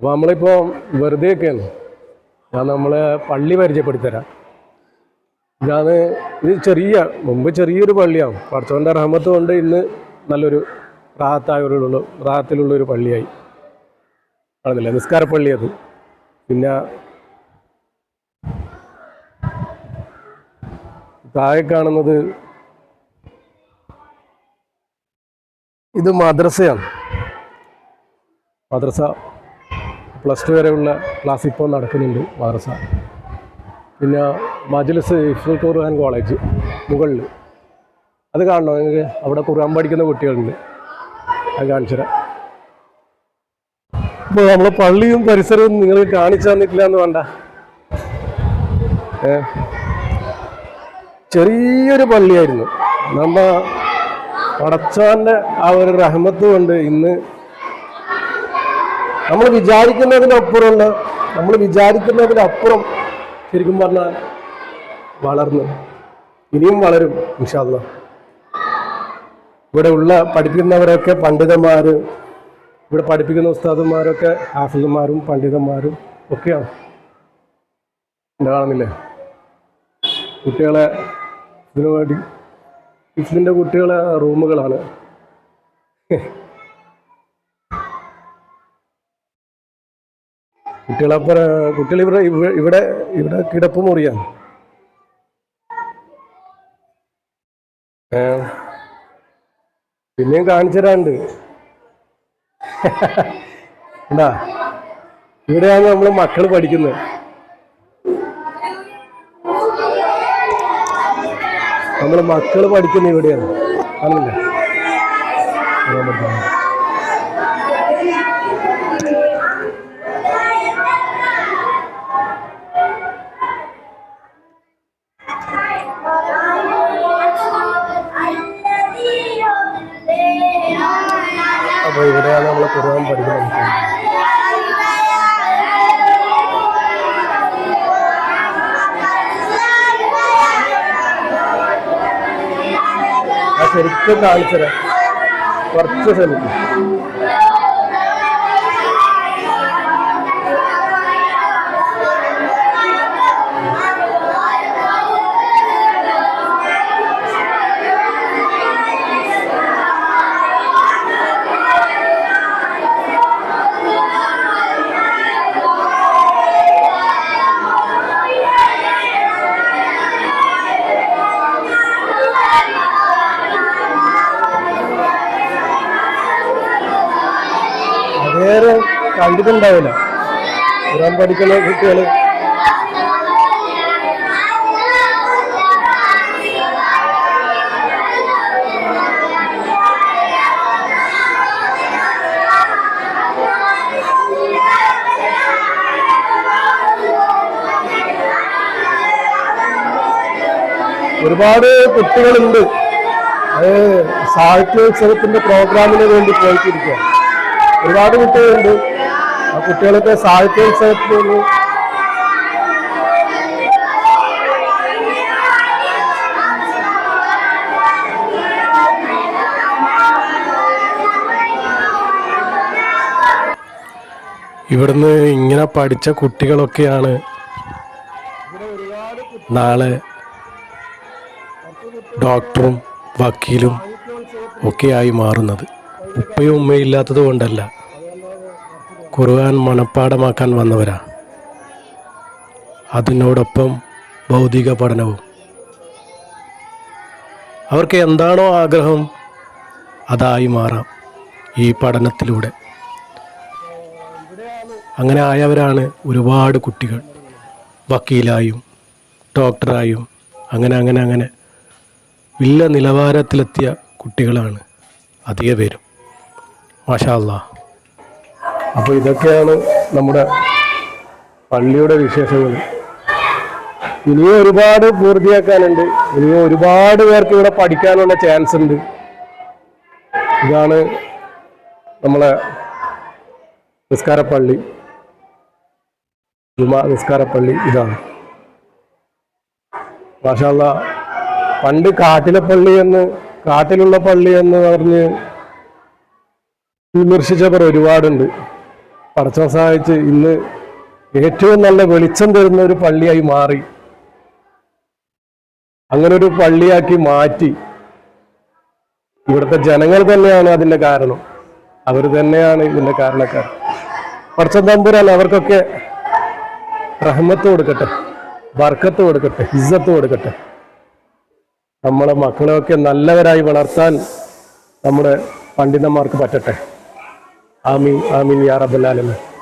അപ്പോൾ നമ്മളിപ്പോൾ വെറുതെയൊക്കെയാണ് ഞാൻ നമ്മളെ പള്ളി പരിചയപ്പെടുത്തരാം. ഇതാണ് ഇത് ചെറിയ മുമ്പ് ചെറിയൊരു പള്ളിയാണ്. പഠിച്ചവന്റെ റഹമത്ത് കൊണ്ട് ഇന്ന് നല്ലൊരു റാഹത്തായുള്ള റാഹത്തിലുള്ളൊരു പള്ളിയായി. ആണെന്നില്ല നിസ്കാരപ്പള്ളി അത്. പിന്നെ താഴെ കാണുന്നത് ഇത് മദ്രസയാണ്. മദ്രസ പ്ലസ് ടു വരെയുള്ള ക്ലാസ് ഇപ്പോൾ നടക്കുന്നുണ്ട് മദ്രസ പിന്നെ മജ്ലിസ് ഇഫ്സുൽ ഖുർആൻ കോളേജ് മുകളിൽ. അത് കാണണോ? നിങ്ങൾക്ക് അവിടെ ഖുർആൻ പഠിക്കുന്ന കുട്ടികളുണ്ട്. അത് കാണിച്ചു തരാം. ഇപ്പോൾ നമ്മളെ പള്ളിയും പരിസരവും നിങ്ങൾ കാണിച്ചു തന്നിട്ടില്ല എന്ന് വേണ്ട. ഏ? ചെറിയൊരു പള്ളിയായിരുന്നു. നമ്മ പടച്ചവന്റെ ആ ഒരു റഹ്മത്ത് കൊണ്ട് ഇന്ന് നമ്മൾ വിചാരിക്കുന്നതിനപ്പുറം നമ്മൾ വിചാരിക്കുന്നതിനപ്പുറം ശരിക്കും പറഞ്ഞാൽ വളർന്നു. ഇനിയും വളരും വിശാല ഇവിടെ ഉള്ള പഠിപ്പിക്കുന്നവരൊക്കെ പണ്ഡിതന്മാർ ഇവിടെ പഠിപ്പിക്കുന്ന ഉസ്താദന്മാരൊക്കെ ഹാഫിസന്മാരും പണ്ഡിതന്മാരും ഒക്കെയാണ്. ഇത് കാണുന്നില്ലേ? കുട്ടികളെ ഇതിനു വേണ്ടി ഇഫ്ലിന്റെ കുട്ടികളെ റൂമുകളാണ്. കുട്ടികളപ്പുറം കുട്ടികൾ ഇവിടെ ഇവിടെ ഇവിടെ കിടപ്പ് മുറിയാണ് പിന്നെയും കാണിച്ചു തരാണ്ട്. എന്താ? ഇവിടെയാണ് നമ്മൾ മക്കൾ പഠിക്കുന്നത് നമ്മൾ മക്കൾ പഠിക്കുന്നത് ഇവിടെയാണ്. ആണല്ലേ വരാൻ പറ്റുമോ? അപ്പൊ ഇവിടെയാണ് നമ്മൾ ഖുർആൻ പഠിക്കുന്നത് ശരിക്കും കാണിച്ചത് കുറച്ച് ശ്രമിക്കും അതേറെ കണ്ടിട്ടുണ്ടാവില്ല. ഖുറാൻ പഠിക്കുന്ന കുട്ടികൾ ഒരുപാട് കുട്ടികളുണ്ട്. അത് സാഹിത്യോത്സവത്തിന്റെ പ്രോഗ്രാമിന് വേണ്ടി പോയിട്ടിരിക്കുക ഒരുപാട് കുട്ടികളുണ്ട്. ആ കുട്ടികളൊക്കെ സാഹിത്യോത്സവത്തിന് ഇവിടുന്ന് ഇങ്ങനെ പഠിച്ച കുട്ടികളൊക്കെയാണ് നാളെ ഡോക്ടറും വക്കീലും ഒക്കെയായി മാറുന്നത്. ഉപ്പയും ഉമ്മയും ഇല്ലാത്തത് കൊണ്ടല്ല. ഖുർആൻ മണപ്പാടമാക്കാൻ വന്നവരാ. അതിനോടൊപ്പം ഭൗതിക പഠനവും. അവർക്ക് എന്താണോ ആഗ്രഹം അതായി മാറാം ഈ പഠനത്തിലൂടെ. അങ്ങനെ ആയവരാണ് ഒരുപാട് കുട്ടികൾ. വക്കീലായും ഡോക്ടറായും അങ്ങനെ അങ്ങനെ അങ്ങനെ. വലിയ നിലവാരത്തിലെത്തിയ കുട്ടികളാണ് അധിക പേരും മാഷാ അല്ലാ അപ്പോൾ ഇതൊക്കെയാണ് നമ്മുടെ പള്ളിയുടെ വിശേഷങ്ങൾ. ഇനിയും ഒരുപാട് പൂർത്തിയാക്കാനുണ്ട്. ഇനിയും ഒരുപാട് പേർക്ക് ഇവിടെ പഠിക്കാനുള്ള ചാൻസ് ഉണ്ട്. ഇതാണ് നമ്മളെ നിസ്കാരപ്പള്ളി ജുമാ നിസ്കാരപ്പള്ളി ഇതാണ്. മാഷാല്ല പണ്ട് കാട്ടിലെ പള്ളി എന്ന് കാട്ടിലുള്ള പള്ളി എന്ന് പറഞ്ഞ് വിമർശിച്ചവർ ഒരുപാടുണ്ട്. പടച്ചോൻ സഹായിച്ച് ഇന്ന് ഏറ്റവും നല്ല വെളിച്ചം തരുന്ന ഒരു പള്ളിയായി മാറി. അങ്ങനെ ഒരു പള്ളിയാക്കി മാറ്റി. ഇവിടുത്തെ ജനങ്ങൾ തന്നെയാണ് അതിന്റെ കാരണം. അവർ തന്നെയാണ് ഇതിന്റെ കാരണക്കാർ. പടച്ചോൻ തമ്പുരാൻ അവർക്കൊക്കെ റഹ്മത്ത് കൊടുക്കട്ടെ ബർക്കത്ത് കൊടുക്കട്ടെ ഇസ്സത്ത് കൊടുക്കട്ടെ. നമ്മളെ മക്കളെയൊക്കെ നല്ലവരായി വളർത്താൻ നമ്മുടെ പണ്ഡിതന്മാർക്ക് പറ്റട്ടെ. আমিন আমিন ইয়া রাব্বুল আলামিন